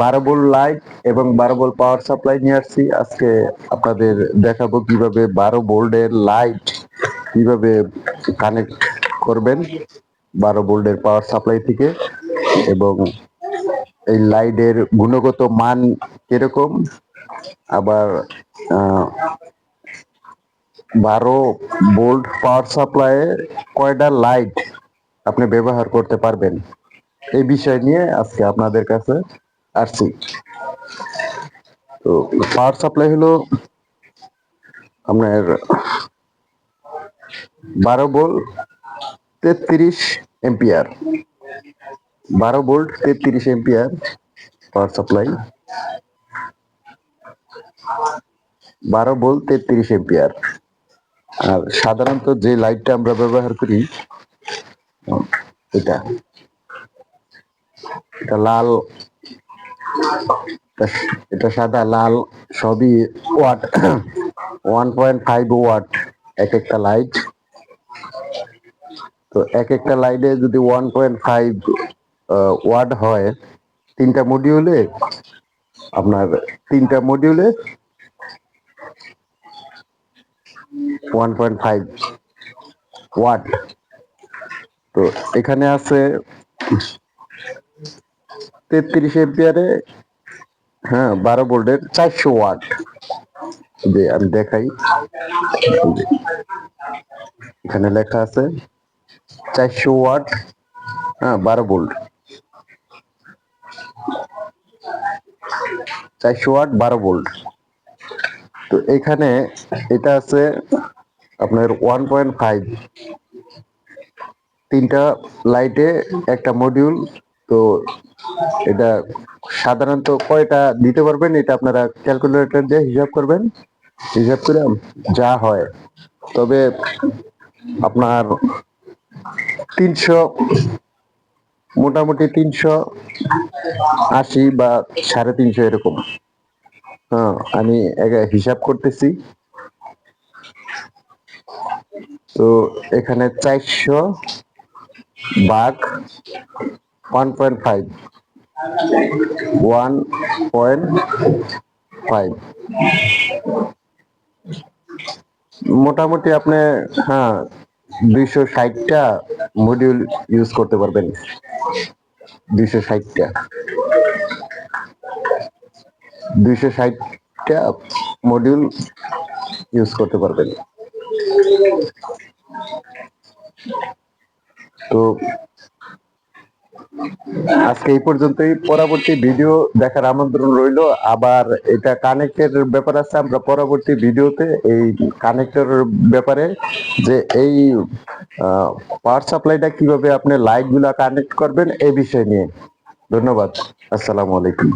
বারো bolt light এবং বারো বোল্ট পাওয়ার সাপ্লাই নিয়ে আসছি। আজকে আপনাদের দেখাবো কীভাবে বারো বোল্টের লাইট কীভাবে কানেক্ট করবেন বারো বোল্টের পাওয়ার সাপ্লাই থেকে এবং এই লাইটের গুণগত মান কীরকম। আবার বারো বোল্ট পাওয়ার সাপ্লাইয়ে কয়টা লাইট আপনি ব্যবহার করতে পারবেন? এই বিষয় নিয়ে আজকে আপনাদের কাছে আসছি। তো পাওয়ার সাপ্লাই হলো আপনার বারো ভোল্ট তেত্রিশ এম্পিয়ার। বারো বোল্ট তেত্রিশ এম্পিয়ার পাওয়ার সাপ্লাই। বারো ভোল্ট তেত্রিশ এম্পিয়ার। আর সাধারণত যে লাইটটা আমরা ব্যবহার করি, এটা। এটা লাল, এটা- সাদা, লাল, সবই watt one point five watt, এক একটা লাইট তো এক একটা লাইটে যদি ওয়ান পয়েন্ট ফাইভ ওয়াট হয়, তিনটা মডিউলে আপনার তিনটা মডিউলে ওয়ান পয়েন্ট ফাইভ ওয়াট। তো এখানে আছে তেত্রিশ এম্পিয়ারে হ্যাঁ বারো ভোল্টের চারশো ওয়াট। যে আমি দেখাই। এখানে লেখা আছে, চারশো ওয়াট হ্যাঁ বারো ভোল্ট চারশো ওয়াট, বারো ভোল্ট তো এখানে এটা আছে আপনার ওয়ান পয়েন্ট ফাইভ। তিনটা লাইটে একটা মডিউল তো এটা সাধারণত কয়টা দিতে পারবেন এটা আপনারা ক্যালকুলেটর দিয়ে হিসাব করবেন। হিসাব করে যা হয়। তবে আপনার তিনশো, মোটামুটি তিনশো আশি বা সাড়ে তিনশো এরকম। হ্যাঁ আমি হিসাব করতেছি। তো এখানে চারশো বাঘ one point five one point five মোটামুটি আপনি হ্যাঁ দুইশো ষাটটা মডিউল ইউজ করতে পারবেন। দুইশো ষাটটা। দুইশো ষাটটা মডিউল ইউজ করতে পারবেন। তো আজকে এই পর্যন্তই। পরবর্তী ভিডিও দেখার আমন্ত্রণ রইল। আবার এটা কানেক্টের ব্যাপার আছে, আমরা পরবর্তী ভিডিওতে এই কানেক্টের ব্যাপারে যে এই পাওয়ার সাপ্লাইটা কীভাবে আপনি লাইটগুলা কানেক্ট করবেন এই বিষয় নিয়ে। ধন্যবাদ। আসসালামু আলাইকুম।